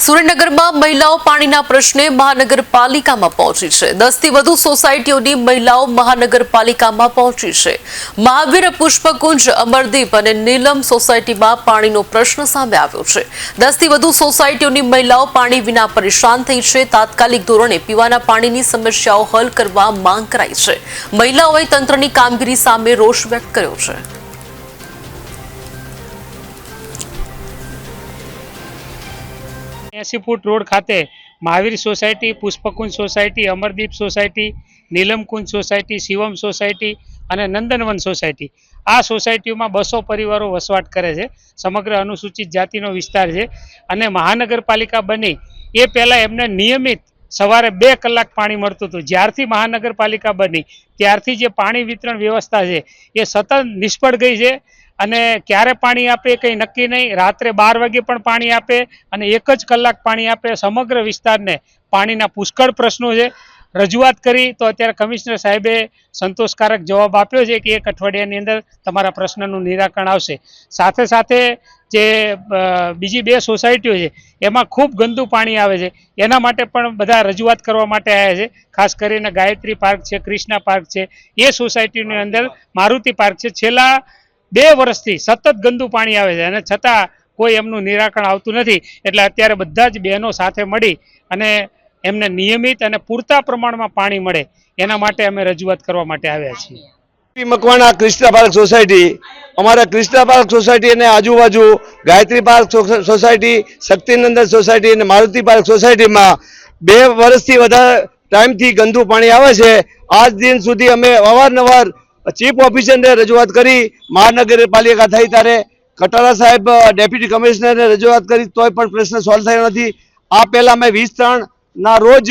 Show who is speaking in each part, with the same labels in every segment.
Speaker 1: સુરેન્દ્રનગરમાં મહિલાઓ પાણીના પ્રશ્ને મહાનગરપાલિકામાં પહોંચી છે. દસથી વધુ સોસાયટીઓની મહિલાઓ મહાનગરપાલિકામાં પહોંચી છે. મહાવીર પુષ્પકુંજ, અમરદીપ અને નીલમ સોસાયટીમાં પાણીનો પ્રશ્ન સામે આવ્યો છે. દસથી વધુ સોસાયટીઓની મહિલાઓ પાણી વિના પરેશાન થઈ છે. તાત્કાલિક ધોરણે પીવાના પાણીની સમસ્યાઓ હલ કરવા માંગ કરાઈ છે. મહિલાઓએ તંત્રની કામગીરી સામે રોષ વ્યક્ત કર્યો છે.
Speaker 2: એસી ફૂટ રોડ ખાતે Mahavir society, Pushpakunj society, Amardeep society, Neelamkunj society, Shivam society અને નંદનવન સોસાયટી. આ સોસાયટીઓમાં બસો પરિવારો વસવાટ કરે છે. સમગ્ર અનુસૂચિત જાતિનો વિસ્તાર છે. અને મહાનગરપાલિકા બની. એ પહેલાં એમને નિયમિત સવારે બે કલાક પાણી મળતું હતું. જ્યારથી મહાનગરપાલિકા બની, ત્યારથી જે પાણી વિતરણ વ્યવસ્થા છે, એ સતત નિષ્ફળ ગઈ છે અને ક્યારે પાણી આપે કંઈ નક્કી નહીં. રાત્રે બાર વાગે પણ પાણી આપે અને એક જ કલાક પાણી આપે. સમગ્ર વિસ્તારને પાણીના પુષ્કળ પ્રશ્નો છે. રજૂઆત કરી, તો અત્યારે કમિશનર સાહેબે સંતોષકારક જવાબ આપ્યો છે કે એક અઠવાડિયાની અંદર તમારા પ્રશ્નનું નિરાકરણ આવશે. સાથે સાથે જે બીજી બે સોસાયટીઓ છે, એમાં ખૂબ ગંદુ પાણી આવે છે. એના માટે પણ બધા રજૂઆત કરવા માટે આવ્યા છે. ખાસ કરીને ગાયત્રી પાર્ક છે ક્રિષ્ના પાર્ક છે. એ સોસાયટીની અંદર મારુતિ પાર્ક છે. છેલ્લા બે વર્ષથી સતત ગંદુ પાણી આવે છે અને છતાં કોઈ એમનું નિરાકરણ આવતું નથી. એટલે અત્યારે બધા જ બહેનો સાથે મળી અને એમને નિયમિત અને પૂરતા પ્રમાણમાં પાણી મળે એના માટે અમે રજૂઆત કરવા માટે આવ્યા છીએ.
Speaker 3: મકવાણા ક્રિષ્ના પાર્ક સોસાયટી, અમારા ક્રિષ્ના પાર્ક સોસાયટી અને આજુબાજુ Gayatri park society, Shaktinandan society અને મારુતિ પાર્ક સોસાયટીમાં બે વર્ષથી વધારે ટાઈમથી ગંદુ પાણી આવે છે. આજ દિન સુધી અમે અવારનવાર ચીફ ઓફિસરને રજૂઆત કરી, મહાનગરપાલિકા થઈ ત્યારે કટારા સાહેબ ડેપ્યુટી કમિશનરને રજૂઆત કરી, તોય પણ પ્રશ્ન સોલ્વ થયો નથી. આ પહેલાં અમે વીસ ત્રણ ના રોજ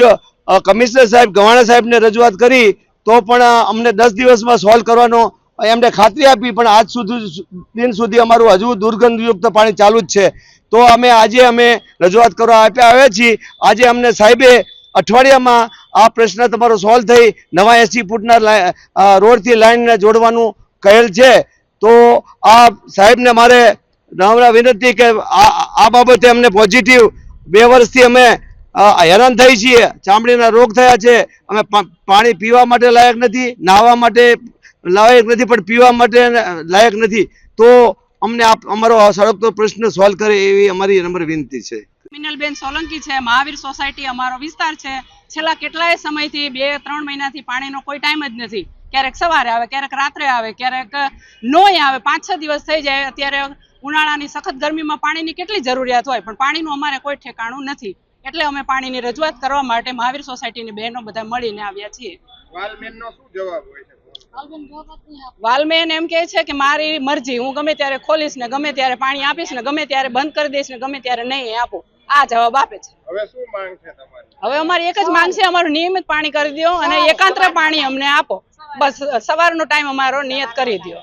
Speaker 3: કમિશનર સાહેબ, ગવાણા સાહેબને રજૂઆત કરી, તો પણ અમને દસ દિવસમાં સોલ્વ કરવાનો એમને ખાતરી આપી, પણ આજ સુધી દિન સુધી અમારું હજુ દુર્ગંધયુક્ત પાણી ચાલુ જ છે. તો અમે આજે અમે રજૂઆત કરવા આપ્યા આવ્યા છીએ. આજે અમને સાહેબે અઠવાડિયામાં આ પ્રશ્ન તમારો સોલ્વ થઈ, નવા એસી ફૂટના રોડથી લાઈનને જોડવાનું કહેલ છે. તો આ સાહેબને મારે નમ્ર વિનંતી કે આ બાબતે અમને પોઝિટિવ બે વર્ષથી અમે હેરાન થઈ છીએ. ચામડીના રોગ થયા છે. અમે પાણી પીવા માટે લાયક નથી, નાહવા માટે લાયક નથી, પણ પીવા માટે લાયક નથી. તો અમને આપ, અમારો સળગતો પ્રશ્ન સોલ્વ કરે એવી અમારી નંબર વિનંતી છે.
Speaker 4: મિનલબેન સોલંકી છે, મહાવીર સોસાયટી અમારો વિસ્તાર છે. છેલ્લા કેટલાય સમયથી બે, ત્રણ મહિનાથી પાણીનો કોઈ ટાઈમ જ નથી. ક્યારેક સવારે આવે, ક્યારેક રાત્રે આવે, ક્યારેક નોય આવે. પાંચ, છ દિવસ થઈ જાય, અત્યારે ઉનાળાની સખત ગરમીમાં પાણીની કેટલી જરૂરિયાત હોય, પણ પાણીનું અમારે કોઈ ઠેકાણું નથી. એટલે અમે પાણીની રજૂઆત કરવા માટે મહાવીર સોસાયટીની બહેનો બધા મળીને આવ્યા છીએ.
Speaker 5: વાલમેનનો શું જવાબ હોય છે?
Speaker 4: વાલમેન એમ કહે છે કે મારી મરજી હું ગમે ત્યારે ખોલીશ ને ગમે ત્યારે પાણી આપીશ ને ગમે ત્યારે બંધ કરી દઈશ ને ગમે ત્યારે નહીં આપું. આ જવાબ આપે છે.
Speaker 5: હવે શું માંગ છે તમારી?
Speaker 4: હવે અમારી એક જ માંગ છે અમારું નિયમિત પાણી કરી દો અને એકાંતરે પાણી અમને આપો. બસ સવારનો ટાઈમ અમારો નિયત કરી દો